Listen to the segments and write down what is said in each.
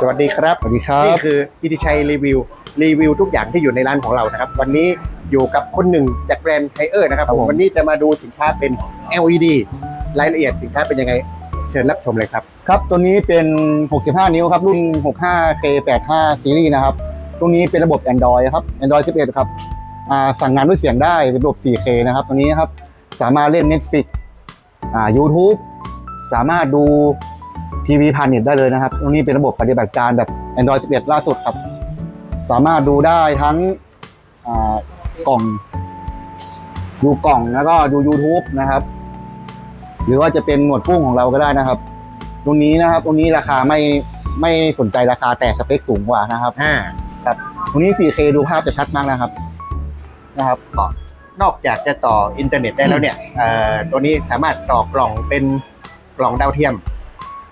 สวัสดีครับ สวัสดีครับ นี่คืออิติชัยรีวิว รีวิวทุกอย่างที่อยู่ในร้านของเรานะครับ วันนี้อยู่กับคนหนึ่งจากแบรนด์ไฮเออร์นะครับครับผผมมวันนี้จะมาดูสินค้าเป็น LED รายละเอียดสินค้าเป็นยังไง เชิญรับชมเลยครับ ครับ ตัวนี้เป็น 65 นิ้วครับ รุ่น 65K85 ซีรีส์นะครับตัวนี้เป็นระบบ Android ครับ Android 11 ครับอ่าสั่งงานด้วยเสียงได้เป็นระบบ 4K นะครับ ตัวนี้ครับ สามารถเล่น Netflix อ่า YouTube สามารถดู ทีวีผ่านเน็ตได้เลยนะครับตัวนี้เป็นระบบปฏิบัติการแบบ Android 11 ล่าสุดครับ สามารถดูได้ทั้งอ่ากล่อง ดูกล่องแล้วก็ดู YouTube นะครับ หรือว่าจะเป็นหมวดกุ้งของเราก็ได้นะครับ ตรงนี้นะครับ ตรงนี้ราคาไม่ไม่สนใจราคาแต่สเปคสูงกว่านะครับอ่าตรงนี้ 4K ดูภาพจะชัดมากนะครับ นะครับนอกจากจะต่ออินเทอร์เน็ตได้แล้วเนี่ยเอ่อตัวนี้สามารถต่อกล่องเป็นกล่องดาวเทียม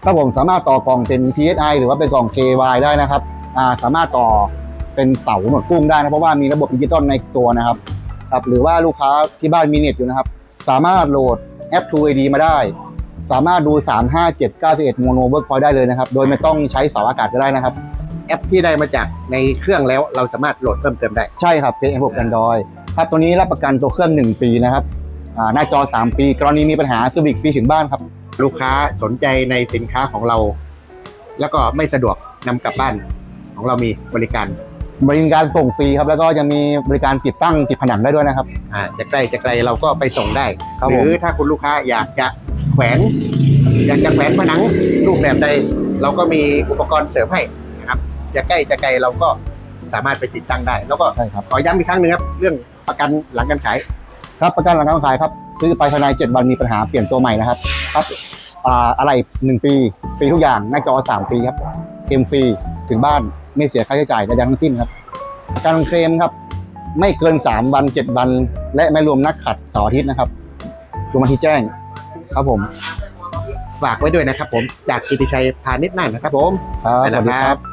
ถ้าผมสามารถต่อกล่องเป็น PSI หรือว่าเป็นกล่อง KY ได้นะครับอ่าสามารถต่อเป็นเสาหนวดกุ้งได้นะเพราะว่ามีระบบดิจิตอลในตัวนะครับครับหรือว่าลูกค้าที่บ้านมีเน็ตอยู่นะครับ สามารถโหลดแอป True ID มาได้ สามารถดู 3 5 7 9 1โมโนเวิร์กพอยได้เลยนะครับ โดยไม่ต้องใช้เสาอากาศก็ได้นะครับ แอปที่ได้มาจากในเครื่องแล้วเราสามารถโหลดเพิ่มเติมได้ ใช่ครับเป็นระบบ Android ครับตัวนี้รับประกันตัวเครื่อง 1 ปีนะครับอ่าหน้าจอ 3 ปี กรณีมีปัญหาสวิกฟรีถึงบ้านครับ ลูกค้าสนใจในสินค้าของเรา แล้วก็ไม่สะดวกนำกลับบ้านของเรามีบริการบริการส่งฟรีครับ แล้วก็ยังมีบริการติดตั้งติดผนังได้ด้วยนะครับ อ่าจะใกล้จะไกลเราก็ไปส่งได้ ครับหผม รือถ้าคุณลูกค้าอยากจะแขวน อยากจะแขวนผนังรูปแบบใดเราก็มีอุปกรณ์เสริมให้นะครับจะใกล้จะไกลเราก็สามารถไปติดตั้งได้ แล้วก็ใช่ครับขอย้ำอีกครั้งหนึงครับเรื่องประกันหลังการขาย ครับประกันหลังการขายครับ ซื้อไปภายใน 7 วันมีปัญหาเปลี่ยนตัวใหม่นะครับ ครับอ่าอะไร1ปีฟรีทุกอย่างหน้าจอ3ปีครับเกมฟรีถึงบ้านไม่เสียค่าใช้จ่ายใดๆทั้งสิ้นครับ การเคลมครับ ไม่เกิน 3 วัน 7 วัน และไม่รวมนักขัดเสาร์อาทิตย์นะครับรวมวันที่แจ้งครับผมฝากไว้ด้วยนะครับผมจากกิติชัยพาณิชย์นั่นนะครับผมครับไปสแล้วัวสดีคครัรับบ